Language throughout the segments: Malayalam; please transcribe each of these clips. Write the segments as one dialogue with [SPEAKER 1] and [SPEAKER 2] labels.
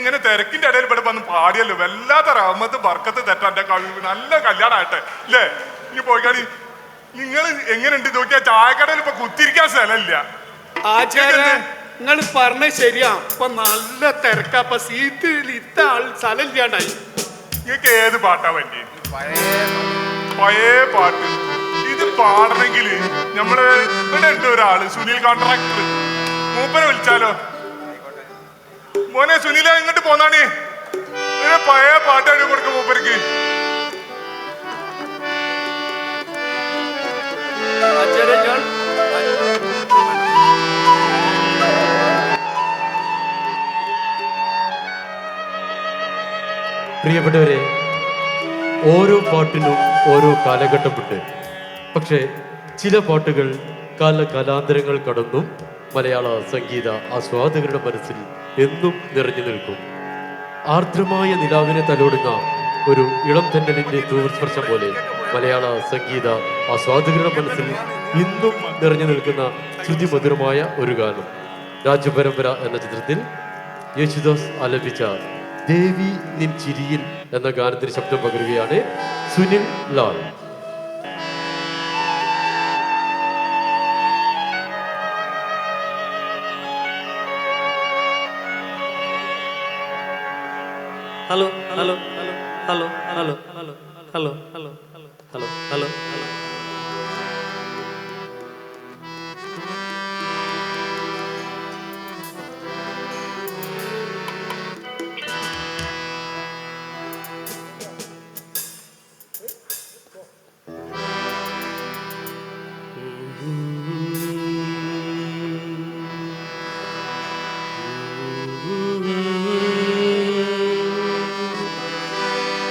[SPEAKER 1] ഇങ്ങനെ തിരക്കിന്റെ ഇടയിൽ ഇവിടെ വന്ന് പാടിയല്ലോ. വല്ലാത്ത റഹ്മത്ത് ബർക്കത്ത് തെറ്റാന്റെ കഴിവ് നല്ല കല്യാണമായിട്ടെ അല്ലേ ഇനി പോയിക്കാടി നിങ്ങൾ എങ്ങനെയുണ്ട് നോക്കിയാ? ചായക്കടയിൽ ഇപ്പൊ കുത്തിരിക്കാൻ സ്ഥലമില്ല.
[SPEAKER 2] നിങ്ങൾ പറഞ്ഞ ശരിയാ. ഇപ്പൊ നല്ല തിരക്കാ. അപ്പൊ സീറ്റിൽ ഇത്ത ആൾ സ്ഥലമില്ലാണ്ടായി.
[SPEAKER 1] നിങ്ങൾക്ക് ഏത് പാട്ടാ പറ്റി പഴയ പാട്ട്. ഇത് പാടണമെങ്കിൽ നമ്മൾ ഇവിടെ ഉണ്ട് ഒരാൾ. സുനിൽ കോൺട്രാക്ടർ മൂപ്പനെ വിളിച്ചാലോ? മോനെ സുനില ഇങ്ങോട്ട് പോന്നാണേ. പഴയ പാട്ടാണ് കൊടുക്കും മൂപ്പർക്ക്.
[SPEAKER 3] പ്രിയപ്പെട്ടവരെ ഓരോ പാട്ടിനും ഓരോ കാലഘട്ടമുണ്ട്. പക്ഷേ ചില പാട്ടുകൾ കാല കാലാന്തരങ്ങൾ കടന്നും. മലയാള സംഗീത ആസ്വാദകരുടെ മനസ്സിൽ എന്നും നിറഞ്ഞു നിൽക്കും. ആർദ്രമായ നിലാവിനെ തലോടുന്ന ഒരു ഇളം തെന്നലിന്റെ ദൂരസ്പർശം പോലെ മലയാള സംഗീത ആസ്വാദകരുടെ മനസ്സിൽ ഇന്നും നിറഞ്ഞു നിൽക്കുന്ന ശ്രുതിമധുരമായ ഒരു ഗാനം. രാജപരമ്പര എന്ന ചിത്രത്തിൽ യേശുദാസ് ആലപിച്ച ദേവി നിൻ ചിരിയിൽ എന്ന ഗാനത്തിന് ശബ്ദം പകരുകയാണ് Sunil Lal.
[SPEAKER 4] hello hello hello hello hello hello hello hello hello hello hello hello hello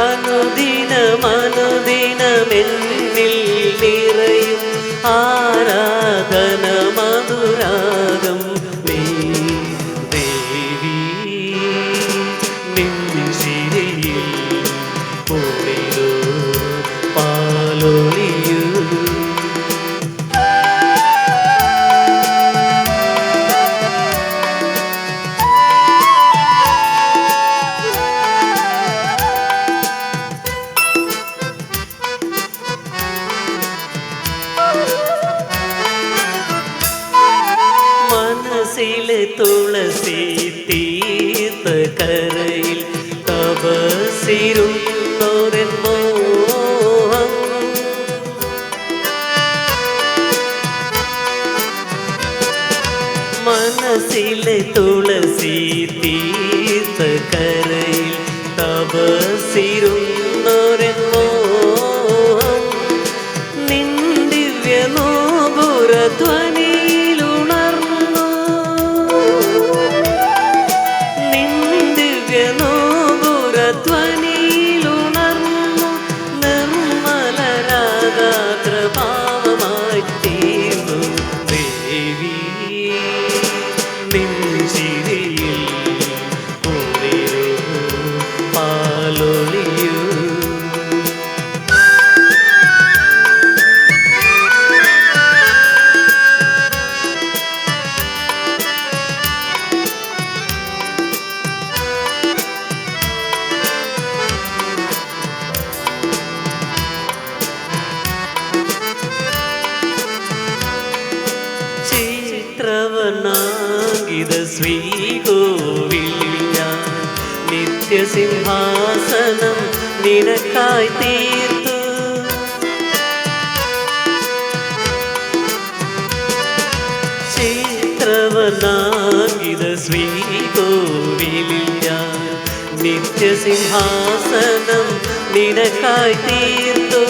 [SPEAKER 4] അനുദിന മനുദിനമെന്നിൽ നിറയും ആരാധനമാ തുളസി തീർത്ത കരയിൽ തപസിരുന്നോരൻ മോഹം. മനസ്സിലെ തുളസി തീർത്ത കരയിൽ തപസിരുന്നോരൻ മോഹം. നിൻ ദിവ്യ ചിത്രവർണാങ്കിത ശ്രീകോവിൽ നിത്യസിംഹാസനം നിനക്കായി തീർത്തു. ചിത്രവർണാങ്കിത ശ്രീകോവിൽ ഞാൻ നിത്യസിംഹാസനം നിനക്കായി തീർത്തു.